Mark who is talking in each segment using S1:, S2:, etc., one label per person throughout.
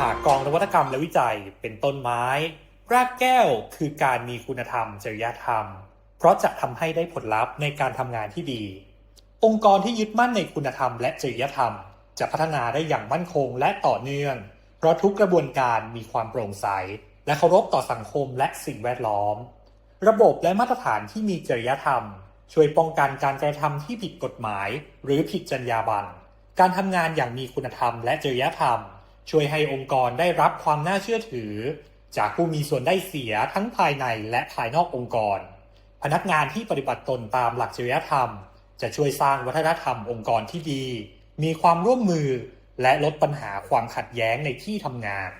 S1: หากกองนวัตกรรมและวิจัยเป็นต้นไม้ รากแก้วคือการมีคุณธรรม จริยธรรม เพราะจะทำให้ได้ผลลัพธ์ในการทำงานที่ดี องค์กรที่ยึดมั่นในคุณธรรมและจริยธรรม จะพัฒนาได้อย่างมั่นคงและต่อเนื่อง เพราะทุกกระบวนการมีความโปร่งใส และเคารพต่อสังคมและสิ่งแวดล้อม ระบบและมาตรฐานที่มีจริยธรรม ช่วยป้องกันการกระทำที่ผิดกฎหมาย หรือผิดจรรยาบรรณการทำงานอย่างมีคุณธรรมและจริยธรรม ช่วยให้องค์กรได้รับความน่าเชื่อถือ จากผู้มีส่วนได้เสียทั้งภายในและภายนอกองค์กร พนักงานที่ปฏิบัติตนตามหลักจริยธรรม จะช่วยสร้างวัฒนธรรมองค์กรที่ดี มีความร่วมมือ และลดปัญหาความขัดแย้งในที่ทำงาน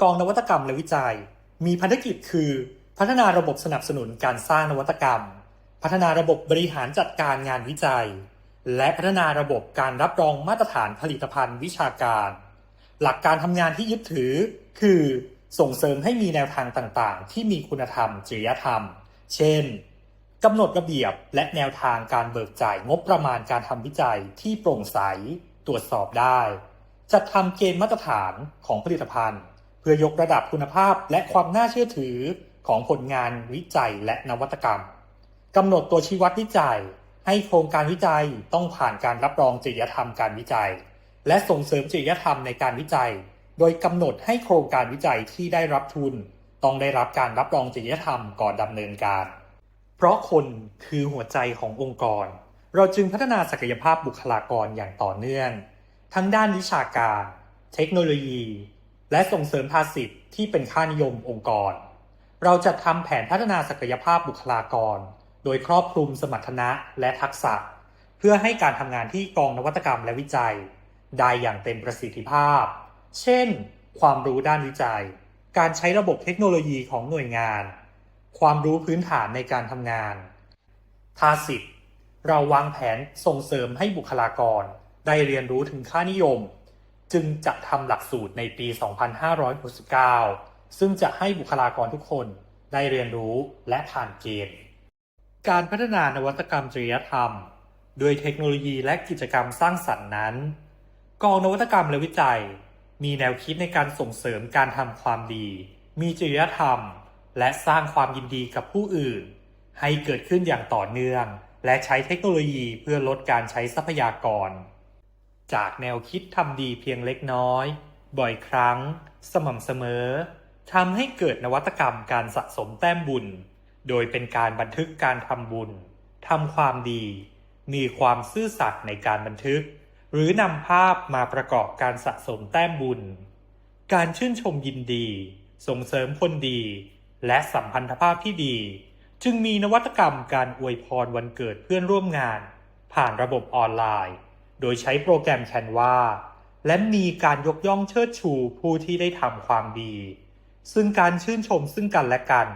S1: กองนวัตกรรมและวิจัย มีภารกิจคือ พัฒนาระบบสนับสนุนการสร้างนวัตกรรม พัฒนาระบบบริหารจัดการงานวิจัย และพัฒนาระบบการรับรองมาตรฐานผลิตภัณฑ์วิชาการ หลักการทำงานที่ยึดถือ คือส่งเสริมให้มีแนวทางต่างๆ ที่มีคุณธรรม จริยธรรม เช่นกำหนดระเบียบและแนวทางการเบิกจ่ายงบประมาณการทำวิจัยที่โปร่งใส ตรวจสอบได้ จัดทำเกณฑ์มาตรฐานของผลิตภัณฑ์ เพื่อยกระดับคุณภาพและความน่าเชื่อถือของผลงานวิจัยและนวัตกรรมกำหนดตัวชี้วัดวิจัย ให้โครงการวิจัยต้องผ่านการรับรองจริยธรรมการวิจัย และส่งเสริมจริยธรรมในการวิจัย โดยกำหนดให้โครงการวิจัยที่ได้รับทุน ต้องได้รับการรับรองจริยธรรมก่อนดำเนินการ เพราะคนคือหัวใจขององค์กร เราจึงพัฒนาศักยภาพบุคลากรอย่างต่อเนื่อง ทั้งด้านวิชาการ เทคโนโลยี และส่งเสริมภาษิตที่เป็นค่านิยมองค์กร เราจะทำแผนพัฒนาศักยภาพบุคลากร โดยครอบคลุมสมรรถนะและทักษะ เพื่อให้การทำงานที่กองนวัตกรรมและวิจัย ได้อย่างเต็มประสิทธิภาพ เช่น ความรู้ด้านวิจัย การใช้ระบบเทคโนโลยีของหน่วยงาน ความรู้พื้นฐานในการทำงานทาสิทธ์เราวางแผนส่งเสริมให้บุคลากร ได้เรียนรู้ถึงค่านิยม จึงจะทำหลักสูตรในปี 2569 ซึ่งจะให้บุคลากรทุกคนได้เรียนรู้และผ่านเกณฑ์ การพัฒนานวัตกรรมจริยธรรม ด้วยเทคโนโลยีและกิจกรรมสร้างสรรค์นั้น กองนวัตกรรมและวิจัย มีแนวคิดในการส่งเสริมการทำความดี มีจริยธรรม และสร้างความยินดีกับผู้อื่น ให้เกิดขึ้นอย่างต่อเนื่อง และใช้เทคโนโลยีเพื่อลดการใช้ทรัพยากร จากแนวคิดทำดีเพียงเล็กน้อย บ่อยครั้ง สม่ำเสมอทำให้เกิดนวัตกรรมการสะสมแต้มบุญ โดยเป็นการบันทึกการทำบุญทำความดี มีความซื่อสัตย์ในการบันทึก หรือนำภาพมาประกอบการสะสมแต้มบุญ การชื่นชมยินดี ส่งเสริมคนดี และสัมพันธภาพที่ดี จึงมีนวัตกรรมการอวยพรวันเกิดเพื่อนร่วมงาน ผ่านระบบออนไลน์ โดยใช้โปรแกรมแคนวาและมีการยกย่องเชิดชูผู้ที่ได้ทำความดี ซึ่งการชื่นชมซึ่งกันและกัน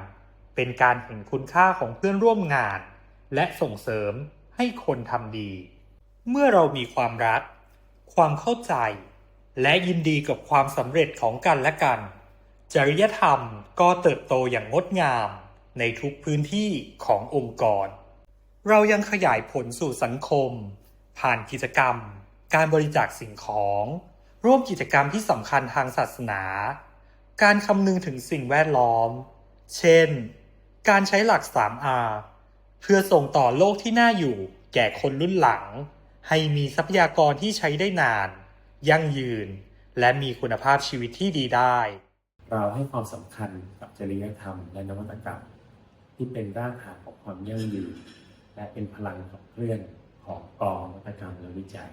S1: เป็นการเห็นคุณค่าของเพื่อนร่วมงาน และส่งเสริมให้คนทำดี เมื่อเรามีความรัก ความเข้าใจ และยินดีกับความสำเร็จของกันและกัน จริยธรรมก็เติบโตอย่างงดงามในทุกพื้นที่ขององค์กร เรายังขยายผลสู่สังคม ผ่านกิจกรรม การบริจาคสิ่งของ ร่วมกิจกรรมที่สำคัญทางศาสนา การคำนึงถึงสิ่งแวดล้อม เช่น การใช้หลัก 3R เพื่อส่งต่อโลกที่น่าอยู่แก่คนรุ่นหลัง ให้มีทรัพยากรที่ใช้ได้นาน ยั่งยืน และมีคุณภาพชีวิตที่ดีได้
S2: เราให้ความสำคัญกับจริยธรรมและนวัตกรรม ที่เป็นรากฐานของความยั่งยืน และเป็นพลังขับเคลื่อนของกองนวัตกรรมและวิจัย